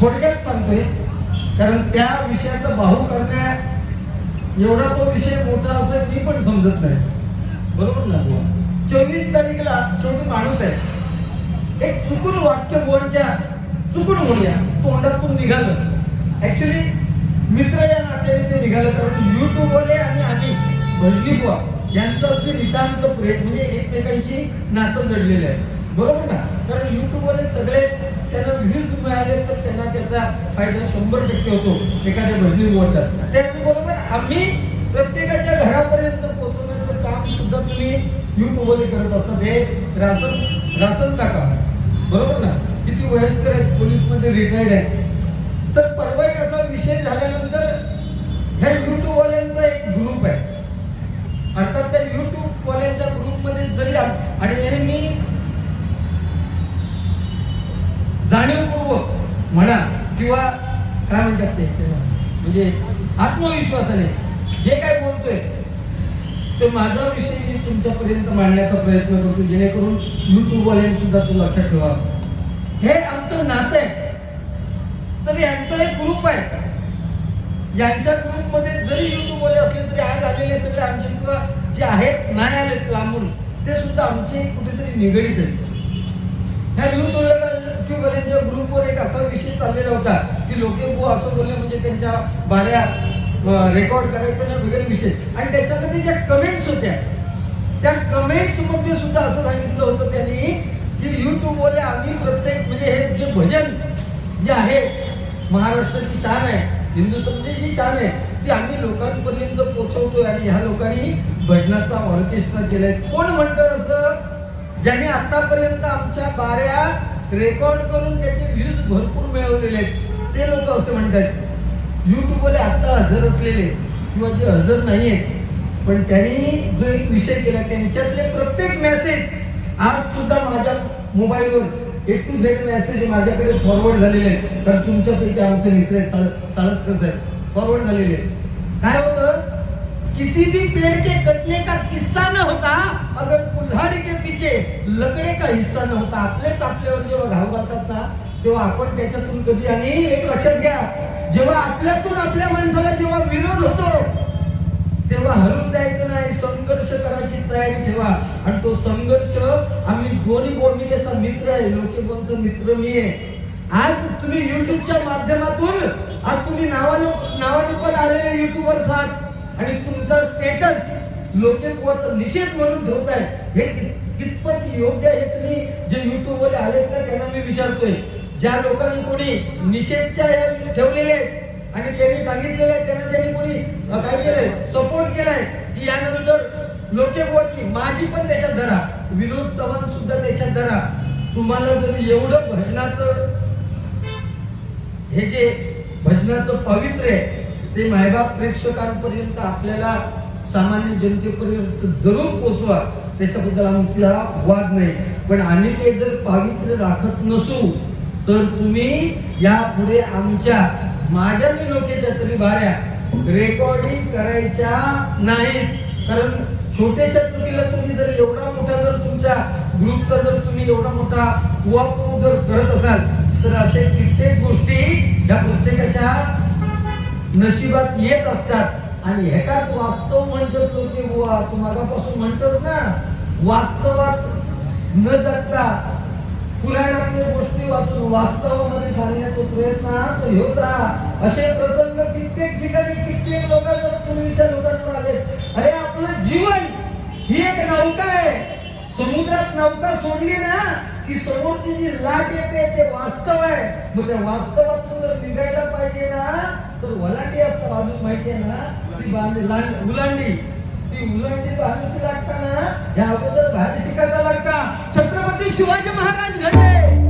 थोडक्यात सांगतोय. कारण त्या विषयाचा बाहू करण्या एवढा तो विषय मोठा असं मी पण समजत नाही. बरोबर ना? चोवीस तारीखला शेवटी माणूस आहे. एक चुकून वाक्य बोलच्या चुकून बोलूया तोंडातून निघालं. ऍक्च्युली मित्र या नात्याने ते निघालं कारण युट्यूबवाले आणि आम्ही भजनी बुवा यांचं अगदी नितांत प्रेम म्हणजे एकमेकांशी नातं जडलेलं आहे. बरोबर ना? कारण युट्यूबवर सगळे त्यांना व्ह्यूज मिळाले तर त्यांना त्याचा फायदा शंभर टक्के होतो एखाद्या भजनी बुवाचा त्याचबरोबर आम्ही प्रत्येकाच्या घरापर्यंत पोहोचवण्याचं काम सुद्धा तुम्ही युट्यूबवर करत असतात हे रासन रासन टाका बरोबर ना? किती वयस्कर आहेत पोलीसमध्ये रिटायर्ड आहेत. तर परवा एक असा विषय झाल्यानंतर ह्या युट्यूबवाल्यांचा एक ग्रुप आहे अर्थात त्या युट्यूबवाल्यांच्या ग्रुपमध्ये जरी आम- आणि हे मी जाणीवपूर्वक म्हणा किंवा काय म्हणतात ते? म्हणजे आत्मविश्वासाने जे काय बोलतोय ते माझा विषय मी तुमच्यापर्यंत मांडण्याचा प्रयत्न करतो जेणेकरून युट्यूबवाल्यांनी सुद्धा तो लक्षात ठेवा. हे आमचं नातं आहे. तर यांचा एक ग्रुप आहे. यांच्या ग्रुपमध्ये जरी युट्यूबवाले असले तरी आज आलेले सगळे आमचे किंवा जे आहेत नाही आलेत लांबून ते सुद्धा आमचे कुठेतरी निगडीत आहेत. ह्या युट्यूबवाल्यांच्या ग्रुपवर एक असा विषय चाललेला होता की लोके भू असं बोलले म्हणजे त्यांच्या बाऱ्या रेकॉर्ड करायचं वगैरे विषय. आणि त्याच्यामध्ये ज्या कमेंट्स होत्या त्या कमेंट्समध्ये सुद्धा असं सांगितलं होतं त्यांनी की युट्यूबवर आम्ही प्रत्येक म्हणजे हे जे भजन जे आहे महाराष्ट्राची शान आहे हिंदुस्थानची जी शान आहे ती आम्ही लोकांपर्यंत पोहोचवतोय आणि ह्या लोकांनी भजनाचा ऑर्केस्ट्रा केलाय. कोण म्हणतं असं ज्यांनी आतापर्यंत आमच्या बाऱ्या रेकॉर्ड करून त्याचे व्ह्यूज भरपूर मिळवलेले आहेत. ते लोक असं म्हणतात युट्यूबवाले आता हजर असलेले किंवा जे हजर नाही आहेत पण त्यांनी जो एक विषय केला त्यांच्यातले प्रत्येक मेसेज आज सुद्धा माझ्या मोबाईलवर ए टू झेड मेसेज माझ्याकडे फॉरवर्ड झालेले आहेत. कारण तुमच्यापैकी आमचे मित्र साळसकर साहेब. फॉरवर्ड झालेले आहेत. काय होतं? किसी भी पेड़ के कटने का किस्सा कुल्हाड़ी लकड़े का हिस्सा नव्हता? आपलेच आपल्यावर जेव्हा घाव घालतात ना तेव्हा आपण त्याच्यातून कधी आणि एक लक्षात घ्या जेव्हा आपल्यातून आपल्या माणसाला जेव्हा विरोध होतो तेव्हा हरून जायचं नाही. संघर्ष करायची तयारी ठेवा. आणि तो संघर्ष आम्ही गोरी बोलणी मित्र आहे. लोकेबोनचा मित्र मी आहे. आज तुम्ही युट्यूबच्या माध्यमातून आज तुम्ही नावालो नावारूपाला आलेले युट्यूबवर आहात आणि तुमचा स्टेटस लोकेबोनचा निषेध म्हणून ठेवताय. हे कित- कितपत योग्य आहे हे तुम्ही जे युट्यूबवर आलेत ना त्यांना मी विचारतोय. ज्या लोकांनी कोणी निषेधच्या ठेवलेले आहेत आणि त्यांनी सांगितलेलं आहे त्यांना त्यांनी कोणी काय केलंय सपोर्ट केलाय की यानंतर लोकेबोची माझी पण त्याच्यात धरा. विनोद चव्हाण सुद्धा त्याच्यात धरा. तुम्हाला जर एवढं भजनाचं हे जे भजनाचं पावित्र्य आहे ते मायबाप प्रेक्षकांपर्यंत आपल्याला सामान्य जनतेपर्यंत जरूर पोचवा. त्याच्याबद्दल आमचा वाद नाही. पण आम्ही ते जर पावित्र्य राखत नसू तर तुम्ही यापुढे आमच्या माझ्या निलोकेच्या तरी बाऱ्या रेकॉर्डिंग करायच्या नाहीत. कारण छोट्याशा चुकीला तुम्ही जर एवढा मोठा जर तुमच्या ग्रुपचा जर तुम्ही एवढा मोठा उहापोह जर करत असाल तर असे कित्येक गोष्टी या प्रत्येकाच्या नशिबात येत असतात. आणि ह्याच्यात वास्तव म्हणतात की बुवा तू मागापासून म्हणतोस ना वास्तवात न जगता पुराणातल्या गोष्टी वाचून वास्तवामध्ये सांगण्याचा प्रयत्न हा तो असे प्रसंग कित्येक ठिकाणी कित्येक लोकांच्या पूर्वीच्या लोकांवर आले. अरे आपलं जीवन ही एक नौका आहे. समुद्रात नौका सोडली ना की समोरची जी लाट येते ते वास्तव आहे. मग त्या वास्तवातून जर निघायला पाहिजे ना तर वलांडी असतात अजून माहिती आहे ना? ती लांड- उलांडी. ती उलांडी बांधून लागताना ह्या अगोदर बाहेर शिकायला लागता. छत्रपती शिवाजी महाराज घडले.